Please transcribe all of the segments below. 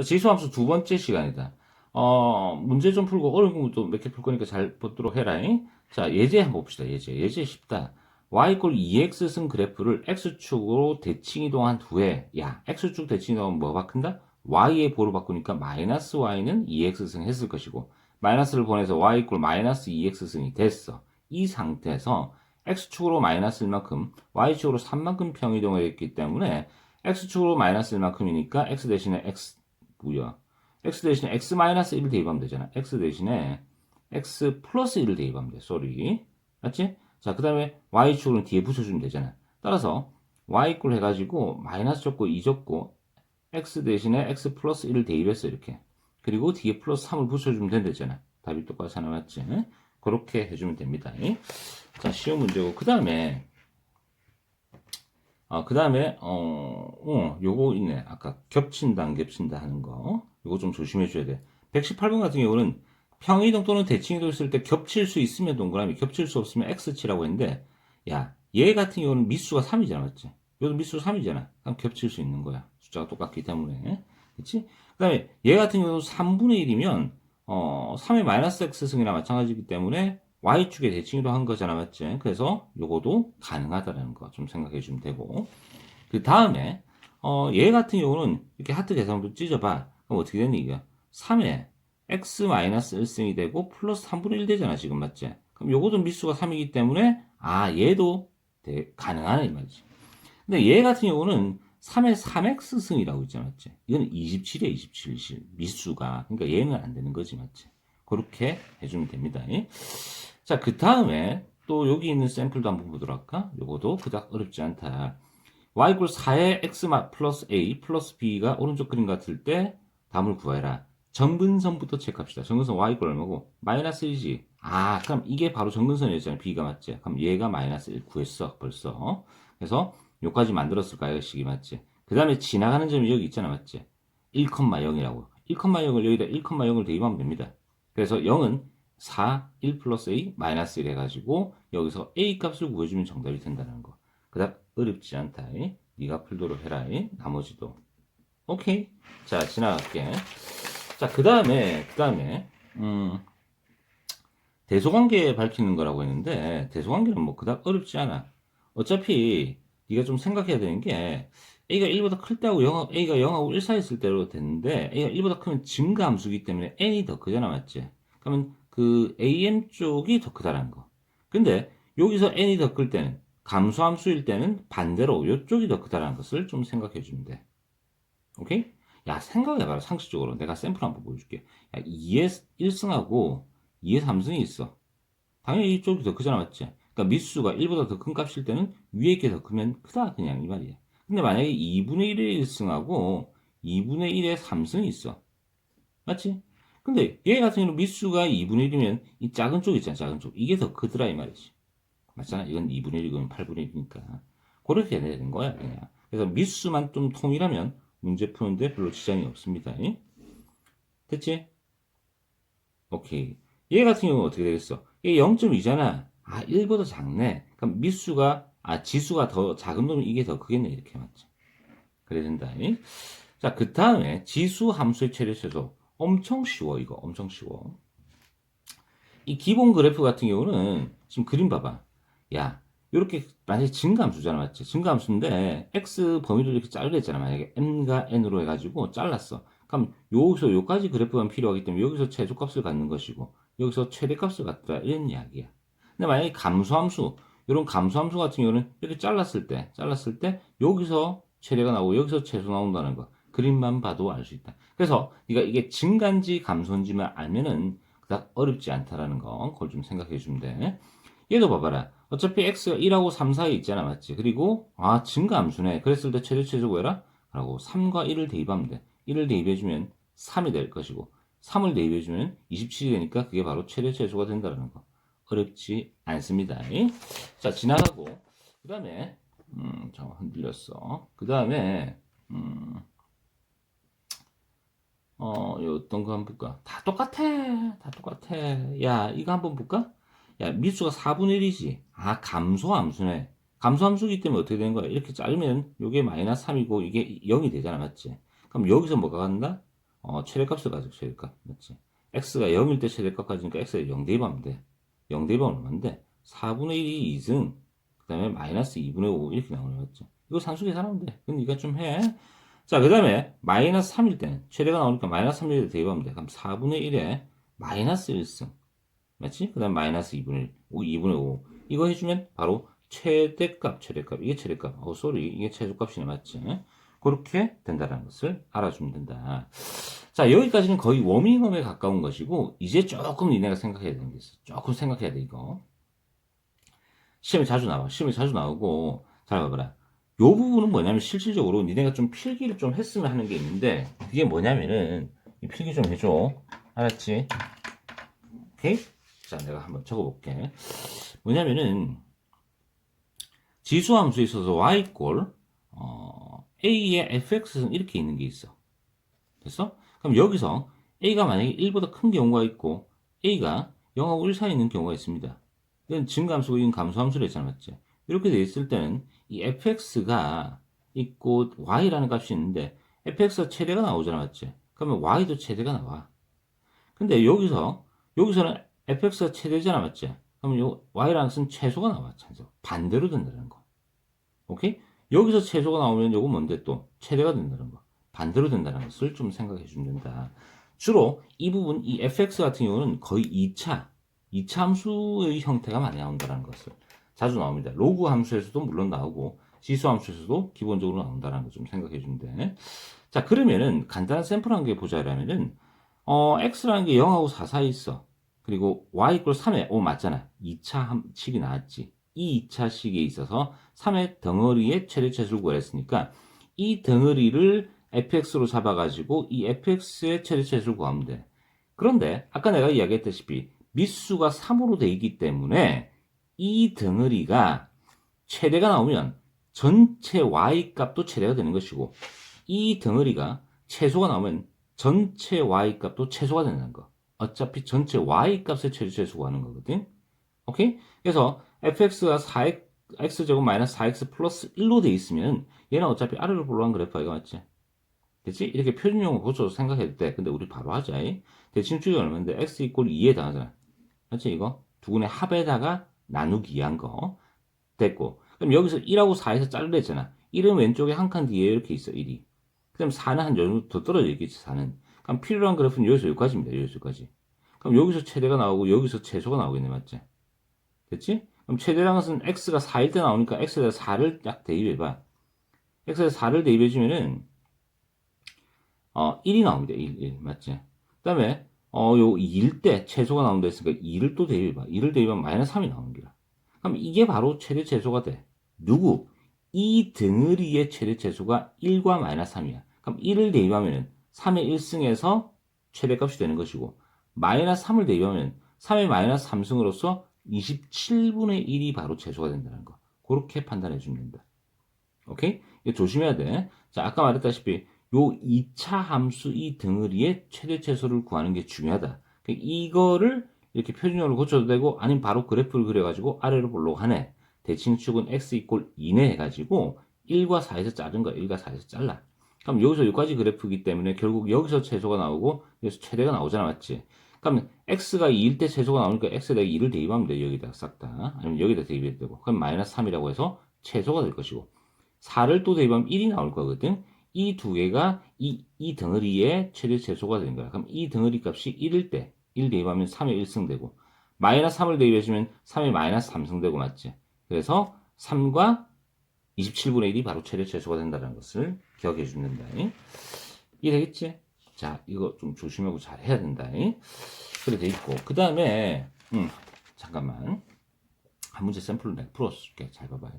자, 지수함수 두 번째 시간이다. 어, 문제 좀 풀고 어려운 공부도 몇 개 풀 거니까 잘 보도록 해라. 자, 예제 한번 봅시다. 예제. 예제 쉽다. y 꼴 2x 승 그래프를 x축으로 대칭 이동한 후에, 야, x축 대칭 이동하면 뭐 바꾼다? y의 보를 바꾸니까 마이너스 y는 2x 승 했을 것이고, 마이너스를 보내서 y 꼴 마이너스 2x 승이 됐어. 이 상태에서 x축으로 마이너스 1만큼, y축으로 3만큼 평이동을 했기 때문에 x축으로 마이너스 1만큼이니까 x 대신에 x 뭐야? x 대신에 x 마이너스 1을 대입하면 되잖아. x 대신에 x 플러스 1을 대입하면 돼. 쏘리. 맞지? 자, 그 다음에 y축으로는 뒤에 붙여주면 되잖아. 따라서 y 꼴 해가지고 마이너스 적고 2 적고 x 대신에 x 플러스 1을 대입했어. 이렇게. 그리고 뒤에 플러스 3을 붙여주면 된다잖아. 답이 똑같잖아. 맞지? 그렇게 해주면 됩니다. 자, 쉬운 문제고. 그 다음에 아, 그 다음에, 어, 어, 요거 있네. 아까 겹친다, 안 겹친다 하는 거. 요거 좀 조심해 줘야 돼. 118번 같은 경우는 평이동 또는 대칭이동 있을 때 겹칠 수 있으면 동그라미, 겹칠 수 없으면 X치라고 했는데, 야, 얘 같은 경우는 미수가 3이잖아, 맞지? 요도 미수가 3이잖아. 그럼 겹칠 수 있는 거야. 숫자가 똑같기 때문에. 그치? 그 다음에 얘 같은 경우는 3분의 1이면, 어, 3의 마이너스 X승이나 마찬가지이기 때문에 y축의 대칭으로 한 거잖아, 맞지? 그래서 요거도 가능하다라는 거 좀 생각해 주면 되고. 그 다음에, 어, 얘 같은 경우는 이렇게 하트 계산도 찢어봐. 그럼 어떻게 되니, 이게? 3에 x 1승이 되고 플러스 3분의 1 되잖아, 지금 맞지? 그럼 요것도 미수가 3이기 때문에, 아, 얘도 대, 가능하네, 이 말이지. 근데 얘 같은 경우는 3의 3x승이라고 있잖아, 맞지? 이건 27이야, 27실. 미수가. 그러니까 얘는 안 되는 거지, 맞지? 그렇게 해주면 됩니다. 자, 그 다음에 또 여기 있는 샘플도 한번 보도록 할까? 요거도 그닥 어렵지 않다. y 꼴 4의 x 플러스 a 플러스 b가 오른쪽 그림 같을 때 답을 구해라. 정근선부터 체크합시다. 정근선 y 꼴 얼마고? 마이너스 1이지. 아, 그럼 이게 바로 정근선이었잖아요. b가 맞지? 그럼 얘가 마이너스 1 구했어. 벌써. 그래서 요까지 만들었을까? 이것식이 맞지? 그 다음에 지나가는 점이 여기 있잖아. 맞지? 1,0이라고. 1,0을 여기다 1,0을 대입하면 됩니다. 그래서 0은 4, 1 플러스 a, 마이너스 1 해가지고 여기서 a 값을 구해주면 정답이 된다는 거. 그닥 어렵지 않다. 네가 풀도록 해라. 나머지도. 오케이. 자, 지나갈게. 자, 그 다음에, 그 다음에, 음, 대소관계 밝히는 거라고 했는데, 대소관계는 뭐 그닥 어렵지 않아. 어차피, 네가 좀 생각해야 되는 게, a가 1보다 클 때하고 0, a가 0하고 1 사이 있을 때로 됐는데, a가 1보다 크면 증가함수기 때문에 n이 더 크잖아, 맞지? 그러면 그 AM 쪽이 더 크다는 거. 근데 여기서 n이 더 클 때는 감소함수일 때는 반대로 이쪽이 더 크다는 것을 좀 생각해 주면 돼. 오케이? 야, 생각해봐라. 상식적으로. 내가 샘플 한번 보여줄게. 야, 2에 1승하고 2에 3승이 있어. 당연히 이쪽이 더 크잖아, 맞지? 그러니까 미수가 1보다 더 큰 값일 때는 위에 게 더 크면 크다, 그냥 이 말이야. 근데 만약에 2분의 1의 1승하고 2분의 1의 3승이 있어. 맞지? 근데 얘 같은 경우는 미수가 2분의 1이면 이 작은 쪽 있잖아, 작은 쪽. 이게 더 크더라, 이 말이지. 맞잖아. 이건 2분의 1이면 8분의 1이니까. 그렇게 해야 되는 거야, 그냥. 그래서 미수만 좀 통일하면 문제 푸는데 별로 지장이 없습니다. 됐지? 오케이. 얘 같은 경우는 어떻게 되겠어? 얘 0.2잖아. 아, 1보다 작네. 그럼 미수가, 아, 지수가 더 작은 놈이 이게 더 크겠네. 이렇게 맞죠. 그래야 된다. 자, 그 다음에 지수 함수의 최대 최소. 엄청 쉬워, 이거. 엄청 쉬워. 이 기본 그래프 같은 경우는 지금 그림 봐봐. 야, 이렇게 만약에 증가함수잖아, 맞지? 증가함수인데 x 범위를 이렇게 자르랬잖아. 만약에 n과 n으로 해가지고 잘랐어. 그럼 여기서 여기까지 그래프가 필요하기 때문에 여기서 최소값을 갖는 것이고 여기서 최대값을 갖다 이런 이야기야. 근데 만약에 감소함수 이런 감소함수 같은 경우는 이렇게 잘랐을 때 잘랐을 때 여기서 최대가 나오고 여기서 최소 나온다는 거. 그림만 봐도 알 수 있다. 그래서 네가 이게 증가인지 감소인지만 알면은 그닥 어렵지 않다라는 거 그걸 좀 생각해 주면 돼. 얘도 봐봐라. 어차피 x가 1하고 3 사이에 있잖아, 맞지? 그리고 아 증가 함수네. 그랬을 때 최대 최소 구해라. 라고 3과 1을 대입하면 돼. 1을 대입해 주면 3이 될 것이고 3을 대입해 주면 27이 되니까 그게 바로 최대 최소가 된다는 거. 어렵지 않습니다. 자 지나가고 그 다음에 음, 잠깐 흔들렸어. 그 다음에 음, 어, 요 어떤 거 한번 볼까? 다 똑같아. 다 똑같아. 야, 이거 한번 볼까? 야, 미수가 4분의 1이지. 아, 감소함수네. 감소함수기 때문에 어떻게 되는 거야? 이렇게 자르면 요게 마이너스 3이고 이게 0이 되잖아. 맞지? 그럼 여기서 뭐가 간다? 어, 최대값을 가지고 최대값. 맞지? x가 0일 때 최대값 가지니까 x가 0 대입하면 돼. 0 대입하면 얼마인데? 4분의 1이 2승, 그 다음에 마이너스 2분의 5 이렇게 나오는 거 맞지? 이거 산수 계산하면 돼. 그럼 네가 좀 해. 자, 그 다음에 마이너스 3일 때는 최대가 나오니까 마이너스 3일 때 대입하면 돼. 그럼 4분의 1에 마이너스 1승. 맞지? 그 다음에 마이너스 2분의 1, 5, 2분의 5. 이거 해주면 바로 최대값, 최대값. 이게 최대값. 어, 쏘리. 이게 최소값이네. 맞지? 그렇게 된다는 것을 알아주면 된다. 자, 여기까지는 거의 워밍업에 가까운 것이고, 이제 조금 니네가 생각해야 되는 게 있어. 조금 생각해야 돼, 이거. 시험에 자주 나와. 시험에 자주 나오고, 잘 봐봐라. 요 부분은 뭐냐면, 실질적으로 니네가 좀 필기를 좀 했으면 하는 게 있는데, 그게 뭐냐면은, 이 필기 좀 해줘. 알았지? 오케이? 자, 내가 한번 적어볼게. 뭐냐면은, 지수함수에 있어서 y꼴, 어, a의 fx는 이렇게 있는 게 있어. 됐어? 그럼 여기서 a가 만약에 1보다 큰 경우가 있고, a가 0하고 1 사이에 있는 경우가 있습니다. 이건 증감수고 이건 감소함수로 했잖아, 맞지? 이렇게 돼 있을 때는 이 fx가 있고 y라는 값이 있는데 fx가 최대가 나오잖아, 맞지? 그러면 y도 최대가 나와. 근데 여기서 여기서는 fx가 최대잖아, 맞지? 그러면 요 y라는 것은 최소가 나와, 최소. 반대로 된다는 거. 오케이? 여기서 최소가 나오면 요거 뭔데 또 최대가 된다는 거. 반대로 된다는 것을 좀 생각해 주면 된다. 주로 이 부분, 이 fx 같은 경우는 거의 2차, 2차 함수의 형태가 많이 나온다는 것을 자주 나옵니다. 로그 함수에서도 물론 나오고 지수 함수에서도 기본적으로 나온다는 걸좀 생각해 주면 돼. 자, 그러면은 간단한 샘플 한 개 보자라면은 어, x라는 게 0하고 4 사이 있어. 그리고 y 이퀄 3에 오 맞잖아. 2차 함식이 나왔지. 이 2차 식에 있어서 3의 덩어리의 최대 최소를 구했으니까 이 덩어리를 fx로 잡아가지고 이 fx의 최대 최소를 구하면 돼. 그런데 아까 내가 이야기했다시피 미수가 3으로 돼 있기 때문에 이 덩어리가 최대가 나오면 전체 y 값도 최대가 되는 것이고 이 덩어리가 최소가 나오면 전체 y 값도 최소가 되는 거. 어차피 전체 y 값의 최소 구하는 거거든. 오케이? 그래서 fx가 4x x제곱 마이너스 4x 플러스 1로 돼 있으면 얘는 어차피 아래로 볼록한 그래프가 이거 맞지? 됐지? 이렇게 표준용어 고쳐서 생각해도 돼. 근데 우리 바로 하자. 대칭축이 얼마인데 x 이꼴 2에 당하잖아. 맞지? 이거 두분의 합에다가 나누기 위한 거 됐고 그럼 여기서 1하고 4에서 자르랬잖아. 1은 왼쪽에 한 칸 뒤에 이렇게 있어. 1이. 그럼 4는 한 정도 더 떨어져 있겠지. 4는. 그럼 필요한 그래프는 여기서 여기까지입니다. 여기서 여기까지. 그럼 여기서 최대가 나오고 여기서 최소가 나오겠네. 맞지? 됐지? 그럼 최대라는 것은 x가 4일 때 나오니까 x에다 4를 딱 대입해봐. x에다 4를 대입해주면은 어 1이 나옵니다. 1, 1 맞지? 그 다음에 어 요 2일 때 최소가 나온다 했으니까 2를 또 대입해봐. 2를 대입하면 마이너스 3이 나오는 거야. 그럼 이게 바로 최대 최소가 돼. 누구? 이 덩어리의 최대 최소가 1과 마이너스 3이야. 그럼 1을 대입하면은 3의 1승에서 최대값이 되는 것이고 마이너스 3을 대입하면 3의 마이너스 3승으로서 27분의 1이 바로 최소가 된다는 거. 그렇게 판단해 된다. 오케이? 이거 조심해야 돼. 자, 아까 말했다시피 요 2차 함수 이 덩어리의 최대 최소를 구하는 게 중요하다. 그러니까 이거를 이렇게 표준형으로 고쳐도 되고 아니면 바로 그래프를 그려가지고 아래로 보려고 하네. 대칭축은 x 이꼴 2네 해가지고 1과 4에서 자른 거야. 1과 4에서 잘라. 그럼 여기서 여기까지 그래프이기 때문에 결국 여기서 최소가 나오고 여기서 최대가 나오잖아. 맞지? 그럼 x가 2일 때 최소가 나오니까 x에다 2를 대입하면 돼. 여기다 싹 다. 아니면 여기다 대입해도 되고. 그럼 마이너스 3이라고 해서 최소가 될 것이고. 4를 또 대입하면 1이 나올 거거든. 이 두 개가 이, 이 덩어리의 최대 최소가 되는 거야. 그럼 이 덩어리 값이 1일 때, 1 대입하면 3의 1승 되고, 마이너스 3을 대입해주면 3의 마이너스 3승 되고, 맞지? 그래서 3과 27분의 1이 바로 최대 최소가 된다는 것을 기억해 준단다. 이해 되겠지? 자, 이거 좀 조심하고 잘 해야 된다. 그래 돼 있고. 그 다음에, 음, 잠깐만. 한 문제 샘플을 내가 풀어줄게. 잘 봐봐요.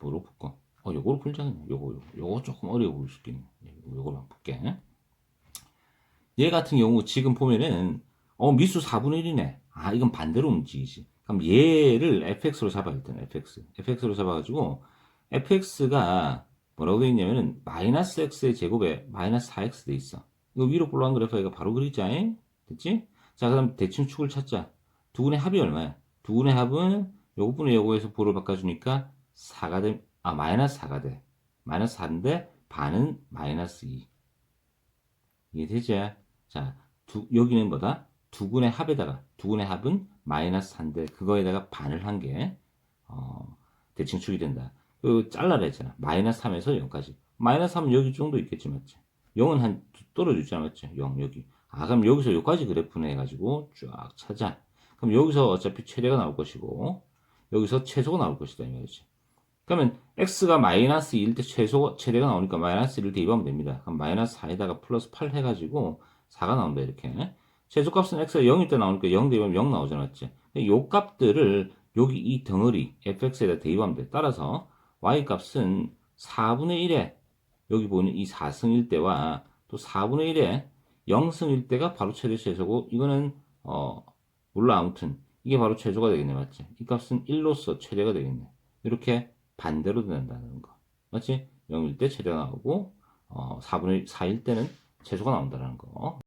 뭐로 풀까? 어, 요거로 풀자. 그냥. 요거, 요거, 요거 조금 어려워 보일 수 있겠네. 한번 풀게. 얘 같은 경우 지금 보면은, 어, 미수 4분의 1이네. 아, 이건 반대로 움직이지. 그럼 얘를 fx로 잡아야 일단 fx. fx로 잡아가지고, fx가 뭐라고 되어 있냐면은, 마이너스 x의 제곱에 마이너스 4x 돼 있어. 이거 위로 볼록한 그래프가 바로 그리자. 됐지? 자, 그 다음 대칭 축을 찾자. 두 분의 합이 얼마야? 두 분의 합은 요거분의 요거에서 보를 바꿔주니까 4가 돼, 아, 마이너스 4가 돼. 마이너스 4인데 반은 마이너스 2. 이게 되지? 자, 두, 여기는 뭐다? 두근의 합에다가, 두근의 합은 마이너스 4인데, 그거에다가 반을 한 게, 어, 대칭축이 된다. 그, 잘라라 했잖아. 마이너스 3에서 0까지. 마이너스 3은 여기 정도 있겠지, 맞지? 0은 한, 떨어지지 맞지? 0, 여기. 아, 그럼 여기서 여기까지 그래프네 해가지고 쫙 찾아. 그럼 여기서 어차피 최대가 나올 것이고, 여기서 최소가 나올 것이다, 이 말이지. 그러면 x가 마이너스 1일 때 최소, 최대가 나오니까 마이너스 1을 대입하면 됩니다. 그럼 마이너스 4에다가 플러스 8 해가지고 4가 나온다, 이렇게. 최소값은 x가 0일 때 나오니까 0 대입하면 0 나오잖아, 맞지? 요 값들을 여기 이 덩어리 fx에다 대입하면 돼. 따라서 y 값은 4분의 1에 여기 보이는 이 4승일 때와 또 4분의 1에 0승일 때가 바로 최대 최소고 이거는 어 몰라 아무튼 이게 바로 최소가 되겠네 맞지? 이 값은 1로서 최대가 되겠네. 이렇게 반대로 된다는 거. 맞지? 0일 때 최대가 나오고 어 4분의 4일 때는 최소가 나온다는 거.